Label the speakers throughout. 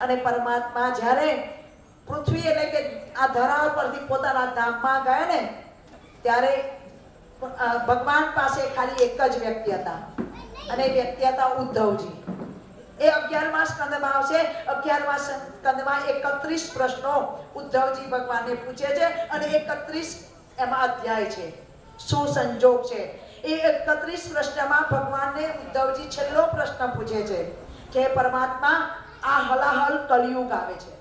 Speaker 1: અને પરમાત્મા જ્યારે પૃથ્વી એટલે કે આ ધરા પરથી પોતાના ધામમાં ગયા ને, ત્યારે ભગવાન પાસે ખાલી એક જ વ્યક્તિ હતા. અને વ્યક્તિ હતા ઉદ્ધવજી. એ અગિયારમા સ્કંદમાં આવશે. અગિયારમા સ્કંદમાં એકત્રીસ પ્રશ્નો ઉદ્ધવજી ભગવાનને પૂછે છે અને એકત્રીસ એમાં અધ્યાય છે. શું સંજોગ છે? એ એકત્રીસ પ્રશ્નમાં ભગવાનને ઉદ્ધવજી છેલ્લો પ્રશ્ન પૂછે છે કે પરમાત્મા આ હલાહલ કલયુગ આવે છે.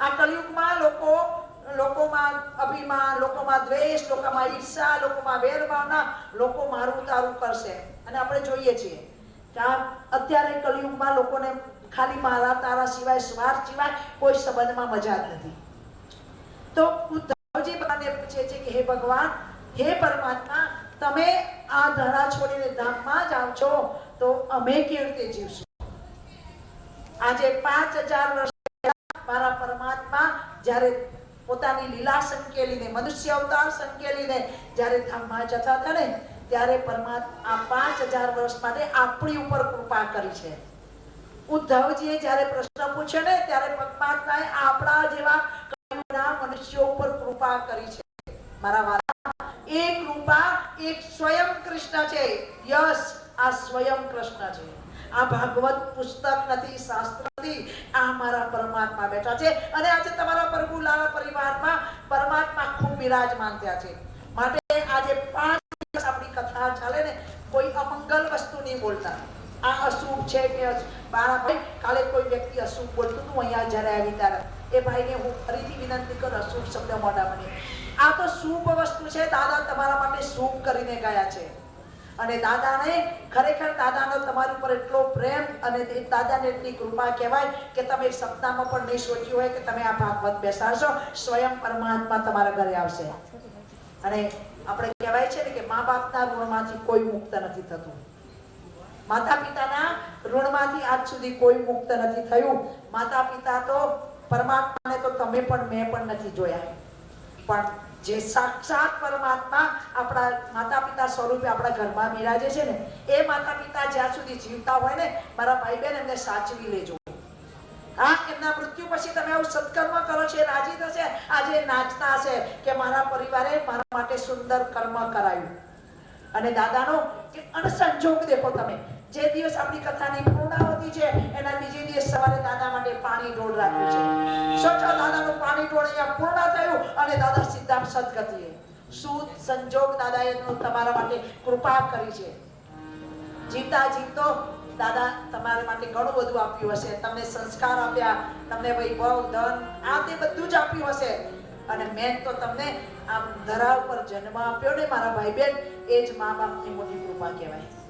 Speaker 1: આ કલયુગમાં લોકો, લોકોમાં અભિમાન, લોકોમાં દ્વેષ, લોકોમાં ઈર્ષા, લોકોમાં વેરભાવના, લોકો મારું તારું કરશે. અને આપણે જોઈએ છીએ કે આ અત્યારે કલયુગમાં લોકોને ખાલી મારા, તારા સિવાય, સ્વાર્થ સિવાય કોઈ સંબંધમાં મજા જ નથી. તો ઉદ્ધવજી ભગવાનને પૂછે છે કે, હે ભગવાન, હે પરમાત્મા, તમે આ ધરા છોડીને ધામમાં જાઓ છો? તો અમે કેવી રીતે જીવશું? આજે પાંચ હજાર મારા પરમાત્મા જ્યારે પોતાની લીલા સંકેલીને, મનુષ્ય અવતાર સંકેલીને જ્યારે ધામમાં જતા હતા ને, ત્યારે પરમાત્મા પાંચ હજાર વર્ષ માટે આપણી ઉપર કૃપા કરી છે. ઉદ્ધવજીએ જ્યારે પ્રશ્ન પૂછે ને, ત્યારે પરમાત્માએ આપણા જેવા મનુષ્યો ઉપર કૃપા કરી છે. મારા વાલા, એ કૃપા એક સ્વયં કૃષ્ણ છે. યસ, આ સ્વયં કૃષ્ણ છે. આ ભાગવત પુસ્તક નથી, શાસ્ત્ર નથી. આ મારા પરમાત્મા બેઠા છે અને આજે તમારા પ્રભુલાલા પરિવારમાં પરમાત્મા ખૂબ બિરાજમાન થયા છે. માટે આજે પાંચ દિવસ આપણી કથા ચાલે ને, કોઈ અમંગલ વસ્તુ નહીં બોલતા. આ અશુભ છે કે. મારા ભાઈ, કાલે કોઈ વ્યક્તિ અશુભ બોલતું હતું અહીંયા જ્યારે આવી ત્યારે. એ ભાઈને હું ફરીથી વિનંતી કરું, અશુભ શબ્દ મોઢા બની આ તો શુભ વસ્તુ છે, દાદા તમારા માટે શુભ કરીને ગયા છે. અને દાદાને ખરેખર દાદાનો તમારી ઉપર એટલો પ્રેમ અને દાદાને એટલી કૃપા કહેવાય કે તમે સપનામાં પણ નહીં સોચ્યું હોય કે તમે આ ભાગવત બેસાડશો, સ્વયં પરમાત્મા તમારા ઘરે આવશે. અને આપણે કહેવાય છે ને કે મા બાપના ઋણમાંથી કોઈ મુક્ત નથી થતું. માતા પિતાના ઋણમાંથી આજ સુધી કોઈ મુક્ત નથી થયું. માતા પિતા તો પરમાત્માને તો તમે પણ, મેં પણ નથી જોયા. પણ જે સાક્ષાત પરમાત્મા આપણા માતા પિતા સ્વરૂપે આપણા ઘરમાં બિરાજે છે ને, એ માતા પિતા જ્યાં સુધી જીવતા હોય ને, મારા ભાઈ બહેન એમને સાચવી લેજો. હા, એમના મૃત્યુ પછી તમે આવું સત્કર્મ કરો છો રાજી થશે? આજે નાચતા હશે કે મારા પરિવારે મારા માટે સુંદર કર્મ કરાયું. અને દાદાનો અણસંજોગ દેખો તમે જે દિવસ આપણી કથાની પૂર્ણાવતી છે, એના બીજે દિવસ સવારે દાદા માટે પાણી ઢોળ રાખ્યું છે. સોચો દાદાનું પાણી ઢોળ અહીંયા પૂર્ણ થયું અને દાદા સીધા સદગતિએ. શું સંજોગ દાદાએ તમારા માટે કૃપા કરી છે. જીતા જીતો દાદા તમારા માટે ઘણું બધું આપ્યું હશે. તમને સંસ્કાર આપ્યા, તમને વૈભવ, ધન, આ તે બધું જ આપ્યું હશે. અને મેં તો તમને આમ ધરા ઉપર જન્મ આપ્યો ને મારા ભાઈ બહેન એ જ મા બાપની મોટી કૃપા કહેવાય.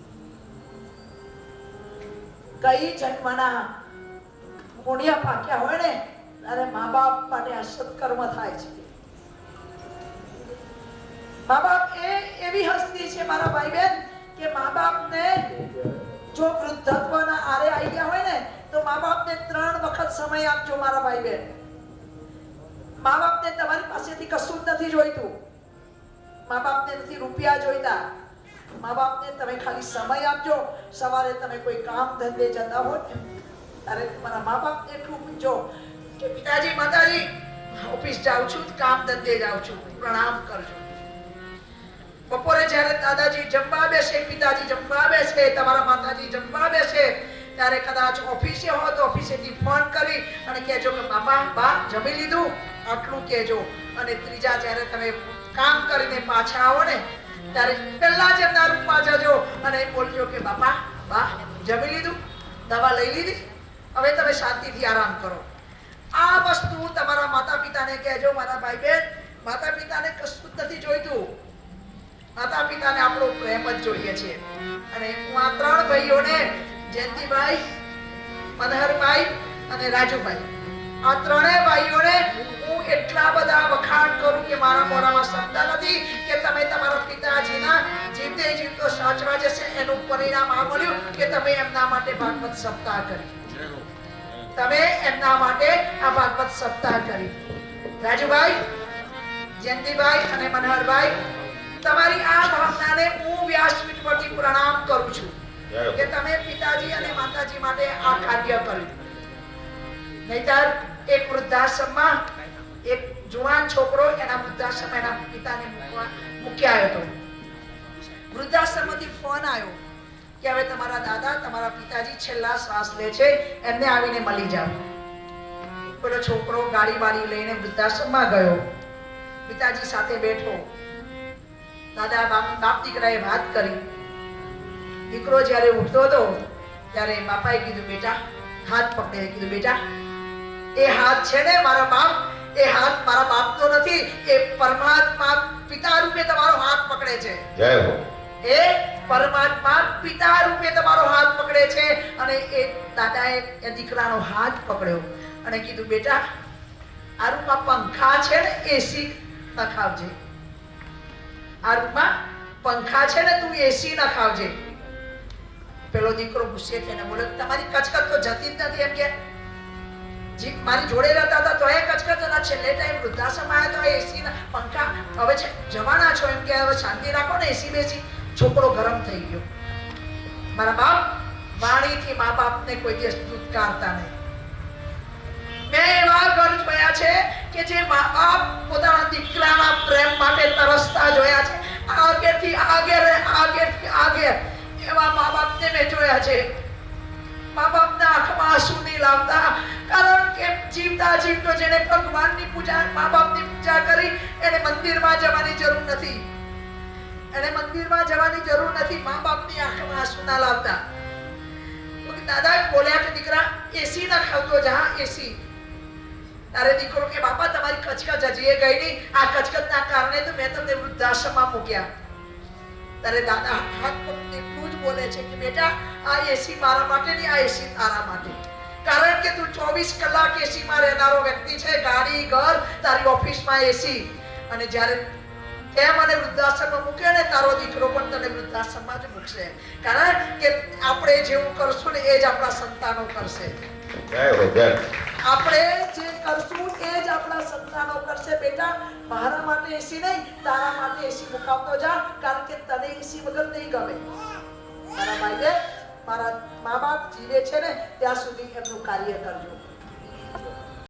Speaker 1: કઈ જન્મના પુણ્ય પાક્યા હોય ને, ત્યારે મા બાપ માટે આ સત્કર્મ થાય છે. મા બાપ એ એવી હસ્તી છે, મારા ભાઈ બહેન કે મા બાપને જો વૃદ્ધત્વના આરે આવી ગયા હોય ને, તો મા બાપને ત્રણ વખત સમય આપજો, મારા ભાઈ બહેન મા બાપને તમારી પાસેથી કશું જ નથી જોઈતું. મા બાપને નથી રૂપિયા જોઈતા. મા બાપને તમે ખાલી સમય આપજો. સવારે તમે કોઈ કામ ધંધે જતા હો ત્યારે તમારા મા બાપને એટલું પૂછજો કે, પિતાજી, માતાજી ઓફિસ જાઉં છું કામ ધંધે જાઉં છું. પ્રણામ કરજો. બપોરે જ્યારે દાદાજી જમવા બેસે, પિતાજી જમવા બેસે, તમારા માતાજી જમવા બેસે, ત્યારે કદાચ ઓફિસે હો તો ઓફિસેથી ફોન કરી અને કહેજો કે, બાપા, બા, જમી લીધું? આટલું કહેજો. અને ત્રીજા જ્યારે તમે કામ કરીને પાછા આવો ને ત્યારે પહેલા જ એમના રૂપમાં જજો અને બોલજો કે, બાપા, બા, જમી લીધું? દવા લઈ લીધી? હવે તમે શાંતિથી આરામ કરો. આ વસ્તુ તમારા માતા પિતાને કહેજો, મારા ભાઈ બહેન માતા પિતાને કશું નથી જોઈતું. માતા પિતાને આપણો પ્રેમ જ જોઈએ છે. અને હું આ ત્રણ ભાઈઓને, જયંતિભાઈ, મનહરભાઈ અને રાજુભાઈ. આ ત્રણેય ભાઈઓને હું એટલા બધા વખાણ કરું કે મારા મોઢામાં શબ્દ નથી કે તમે તમારા પિતાજીના જીતે જીતો સાચવા જશે એનું પરિણામ આ મળ્યું કે તમે એમના માટે ભાગવત સપ્તાહ કરી. તમે એમના માટે આ ભાગવત સપ્તાહ કરી. રાજુભાઈ જયંતિભાઈ અને મનહરભાઈ તમારી આ ભાવનાને હું વ્યાસપીઠ પરથી પ્રણામ કરું છું કે તમે પિતાજી અને માતાજી માટે આ કાર્ય કર્યું. નહીતર એક વૃદ્ધાશ્રમમાં એક જુવાન છોકરો એના વૃદ્ધાશ્રમ એના પિતાને મૂકવા મૂકી આવ્યો હતો. વૃદ્ધાશ્રમમાંથી ફોન આવ્યો કે હવે તમારા દાદા, તમારા પિતાજી છેલ્લા શ્વાસ લે છે, એમને આવીને મળી જાઓ. પેલો છોકરો ગાડી બાડી લઈને વૃદ્ધાશ્રમમાં ગયો. પિતાજી સાથે બેઠો. દાદા, બાપ બાપ દીકરાએ વાત કરી. દીકરો જ્યારે ઉઠતો હતો, ત્યારે બાપાએ કીધું, બેટા, હાથ પકડે. કીધું, બેટા, એ હાથ છે ને મારા બાપ એ હાથ મારા બાપનો નથી એ પરમાત્મા પિતા રૂપે તમારો હાથ પકડે છે.
Speaker 2: જય હો.
Speaker 1: એ પરમાત્મા પિતા રૂપે તમારો હાથ પકડે છે અને એ દાદાએ એ દીકરાનો હાથ પકડ્યો અને કીધું બેટા આ રૂમમાં પંખા છે ને એસી નખાવજે આ રૂમમાં પંખા છે ને તું એસી નખાવજે પેલો દીકરો ગુસ્સે થઈને બોલે તમારી કચકચ તો જતી જ નથી એમ કે. જી મારી જોડે રહેતા હતા, તો એ કચકચ હતા છેલ્લે ટાઈમ વૃદ્ધાશ્રમ આવ્યા તો એસી પંખા હવે છે જવાના છો એમ કે હવે શાંતિ રાખો ને એસી બેસી, છોકરો ગરમ થઈ ગયો. મારા બાપ વાણીથી મા બાપને કોઈ દિવસ દૂધકારતા નહીં. મેં એવા ઘર જોયા છે કે જે મા બાપ પોતાના દીકરાના પ્રેમ માટે તરસતા જોયા જીવતા જીવતો જેને ભગવાનની પૂજા મા બાપની પૂજા કરી, એને મંદિરમાં જવાની જરૂર નથી. એને મંદિરમાં જવાની જરૂર નથી મા બાપની આંખમાં આંસુ ના લાવતા. દાદા, બોલ્યા કે દીકરા એસી ના ખાવતો જહા એસી તારે દીકરો કે બાપા, તમારી કચકચ હજી ગઈ નહીં. આ કચકચના કારણે તો મેં તમને વૃદ્ધાશ્રમમાં મૂક્યા. તારે દાદા હાથ પગ એટલું જ બોલે છે કે, બેટા, આ એસી મારા માટે નહીં આ એસી તારા માટે. કારણ કે તું ચોવીસ કલાક એસીમાં રહેનારો વ્યક્તિ છે ગાડી ઘર તારી ઓફિસમાં એસી અને જ્યારે તે મને વૃદ્ધાશ્રમમાં મૂકે ને તારો દીકરો પણ તને વૃદ્ધાશ્રમમાં જ મૂકશે. કારણ કે આપણે જેવું કરશું ને એ જ આપણા સંતાનો કરશે. આપણે જે કરશું એ જ આપણા સંતાનો કરશે. બેટા મારા માટે એસી નહીં તારા માટે એસી મુકાવતો જા કારણ કે તને એસી વગર નહીં ગમે. મારા ભાઈ મારા મા બાપ જીવે છે ને ત્યાં સુધી એમનું કાર્ય કરજો.